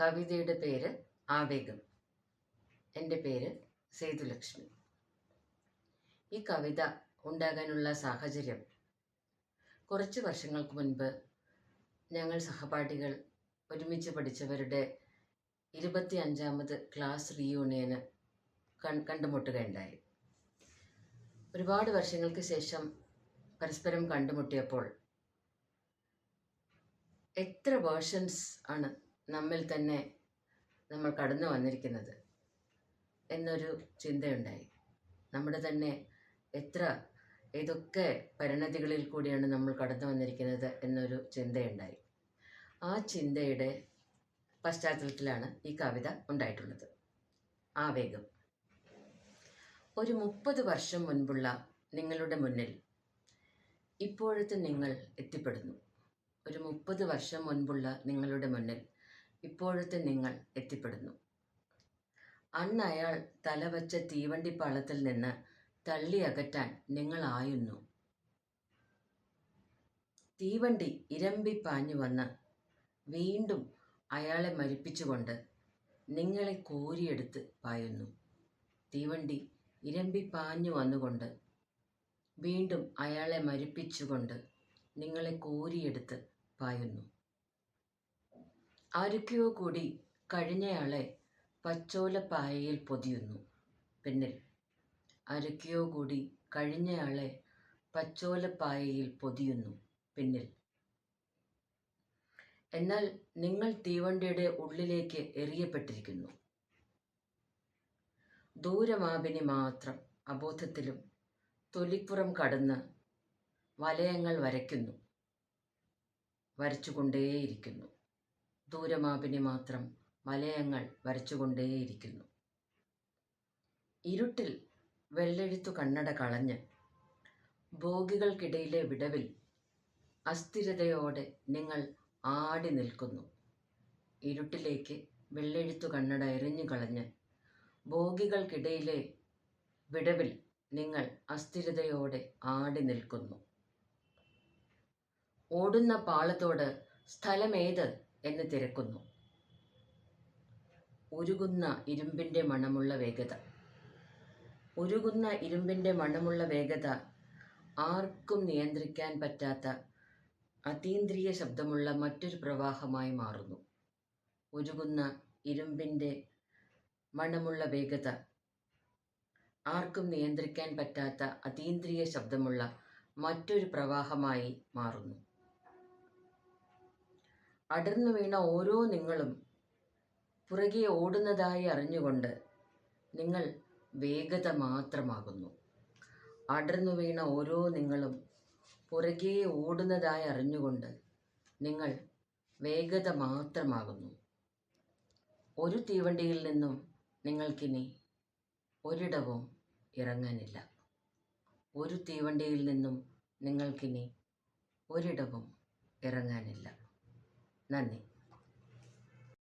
കവിതയുടെ പേര് ആവേഗം. എന്റെ പേര് സേതുലക്ഷ്മി. ഈ കവിത ഉണ്ടാകാനുള്ള സാഹചര്യം കുറച്ച് വർഷങ്ങൾക്ക് മുൻപ് ഞങ്ങൾ സഹപാഠികൾ ഒരുമിച്ച് പഠിച്ചവരുടെ ഇരുപത്തി അഞ്ചാമത് ക്ലാസ് റീയൂണിയന് കൺ കണ്ടുമുട്ടുകയുണ്ടായി. ഒരുപാട് വർഷങ്ങൾക്ക് ശേഷം പരസ്പരം കണ്ടുമുട്ടിയപ്പോൾ എത്ര വേർഷൻസ് ആണ് നമ്മിൽ തന്നെ നമ്മൾ കടന്നു വന്നിരിക്കുന്നത് എന്നൊരു ചിന്തയുണ്ടായി. നമ്മുടെ തന്നെ എത്ര ഏതൊക്കെ പരിണതികളിൽ കൂടിയാണ് നമ്മൾ കടന്നു വന്നിരിക്കുന്നത് എന്നൊരു ചിന്തയുണ്ടായി. ആ ചിന്തയുടെ പശ്ചാത്തലത്തിലാണ് ഈ കവിത ഉണ്ടായിട്ടുള്ളത്. ആവേഗം. ഒരു മുപ്പത് വർഷം മുൻപുള്ള നിങ്ങളുടെ മുന്നിൽ ഇപ്പോഴത്തെ നിങ്ങൾ എത്തിപ്പെടുന്നു. ഒരു മുപ്പത് വർഷം മുൻപുള്ള നിങ്ങളുടെ മുന്നിൽ ഇപ്പോഴത്തെ നിങ്ങൾ എത്തിപ്പെടുന്നു. അന്ന് അയാൾ തലവച്ച തീവണ്ടിപ്പാളത്തിൽ നിന്ന് തള്ളി അകറ്റാൻ നിങ്ങളായുന്നു തീവണ്ടി ഇരമ്പി പാഞ്ഞു വന്ന് വീണ്ടും അയാളെ മരിപ്പിച്ചുകൊണ്ട് നിങ്ങളെ കോരിയെടുത്ത് പായുന്നു. തീവണ്ടി ഇരമ്പി പാഞ്ഞു വന്നുകൊണ്ട് വീണ്ടും അയാളെ മരിപ്പിച്ചുകൊണ്ട് നിങ്ങളെ കോരിയെടുത്ത് പായുന്നു. ആരൊക്കെയോ കൂടി കഴിഞ്ഞയാളെ പച്ചോലപ്പായയിൽ പൊതിയുന്നു. പിന്നിൽ ആരൊക്കെയോ കൂടി കഴിഞ്ഞയാളെ പച്ചോലപ്പായയിൽ പൊതിയുന്നു. പിന്നിൽ എന്നാൽ നിങ്ങൾ തീവണ്ടിയുടെ ഉള്ളിലേക്ക് എറിയപ്പെട്ടിരിക്കുന്നു. ദൂരമാപിനി മാത്രം അബോധത്തിലും തൊലിപ്പുറം കടന്ന് വലയങ്ങൾ വരയ്ക്കുന്നു. വരച്ചുകൊണ്ടേയിരിക്കുന്നു. ദൂരമാപിനി മാത്രം മലയങ്ങൾ വരച്ചുകൊണ്ടേയിരിക്കുന്നു. ഇരുട്ടിൽ വെള്ളെഴുത്തു കണ്ണട കളഞ്ഞ് ഭോഗികൾക്കിടയിലെ വിടവിൽ അസ്ഥിരതയോടെ നിങ്ങൾ ആടി നിൽക്കുന്നു. ഇരുട്ടിലേക്ക് വെള്ളെഴുത്തു കണ്ണട എറിഞ്ഞു കളഞ്ഞ് ഭോഗികൾക്കിടയിലെ വിടവിൽ നിങ്ങൾ അസ്ഥിരതയോടെ ആടി നിൽക്കുന്നു. ഓടുന്ന പാളത്തോട് സ്ഥലമേത് എന്ന് തിരക്കുന്നു. ഉരുകുന്ന ഇരുമ്പിന്റെ മണമുള്ള വേഗത. ഉരുകുന്ന ഇരുമ്പിന്റെ മണമുള്ള വേഗത ആർക്കും നിയന്ത്രിക്കാൻ പറ്റാത്ത അതീന്ദ്രിയ ശബ്ദമുള്ള മറ്റൊരു പ്രവാഹമായി മാറുന്നു. ഉരുകുന്ന ഇരുമ്പിന്റെ മണമുള്ള വേഗത ആർക്കും നിയന്ത്രിക്കാൻ പറ്റാത്ത അതീന്ദ്രിയ ശബ്ദമുള്ള മറ്റൊരു പ്രവാഹമായി മാറുന്നു. അടർന്നു വീണ ഓരോ നിങ്ങളും പുറകെ ഓടുന്നതായി അറിഞ്ഞുകൊണ്ട് നിങ്ങൾ വേഗത മാത്രമാകുന്നു. അടർന്നു വീണ ഓരോ നിങ്ങളും പുറകെ ഓടുന്നതായി അറിഞ്ഞുകൊണ്ട് നിങ്ങൾ വേഗത മാത്രമാകുന്നു. ഒരു തീവണ്ടിയിൽ നിന്നും നിങ്ങൾക്കിനി ഒരിടവും ഇറങ്ങാനില്ല. ഒരു തീവണ്ടിയിൽ നിന്നും നിങ്ങൾക്കിനി ഒരിടവും ഇറങ്ങാനില്ല. 那你